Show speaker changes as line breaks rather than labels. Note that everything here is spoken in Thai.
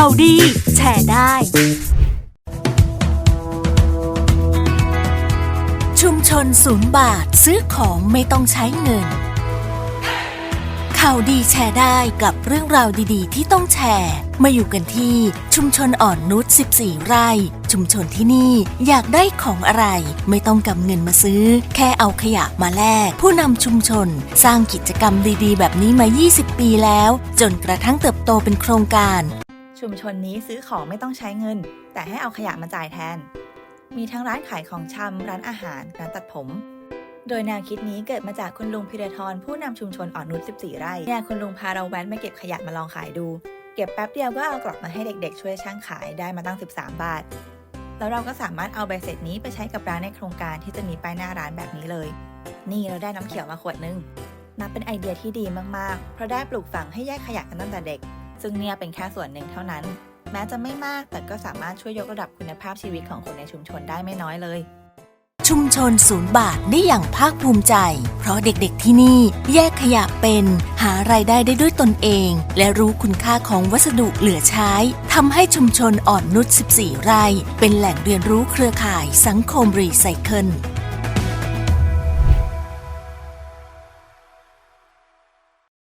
ข่าวดี แชร์ได้ ชุมชนศูนย์บาทซื้อของไม่ต้องใช้เงิน ข่าวดีแชร์ได้กับเรื่องราวดีๆ ที่ต้องแชร์ มาอยู่กันที่ชุมชนอ่อนนุช 14 ไร่ ชุมชนที่นี่อยากได้ของอะไร ไม่ต้องกำเงินมาซื้อ แค่เอาขยะมาแลกผู้นำชุมชน สร้างกิจกรรมดีๆ แบบนี้มา 20 ปีแล้ว จนกระทั่งเติบโตเป็นโครงการ
ชุมชนนี้ซื้อของไม่ต้องใช้เงิน แต่ให้เอาขยะมาจ่ายแทน มีทั้งร้านขายของชำร้านอาหาร ร้านตัดผม โดยแนวคิดนี้เกิดมาจากคุณลุงพิรทรผู้นำชุมชนอ่อนนุช 14 ไร่เนี่ยคุณลุงพาเราแว้นมาเก็บขยะมาลองขายดู เก็บแป๊บเดียวก็เอากลับมาให้เด็กๆ ช่วยช่างขายได้มาตั้ง 13 บาท แล้วเราก็สามารถเอาใบเสร็จนี้ไปใช้กับร้านในโครงการที่จะมีป้ายหน้าร้านแบบนี้เลย นี่เราได้น้ำเขียวมาขวดนึงนับเป็นไอเดียที่ดีมากๆ เพราะได้ปลูกฝังให้แยกขยะกันตั้งแต่เด็ก ซึ่งเนี่ยเป็นแค่ส่วนหนึ่งเท่านั้น แม้จะไม่มากแต่ก็สามารถช่วยยกระดับคุณภาพชีวิตของคนในชุมชนได้ไม่น้อยเลย
ชุมชนศูนย์บาทได้อย่างภาคภูมิใจ เพราะเด็กๆที่นี่แยกขยะเป็น หารายได้ได้ด้วยตนเอง และรู้คุณค่าของวัสดุเหลือใช้ทำให้ชุมชนอ่อนนุช 14 ไร่ เป็นแหล่งเรียนรู้เครือข่ายสังคมรีไซเคิล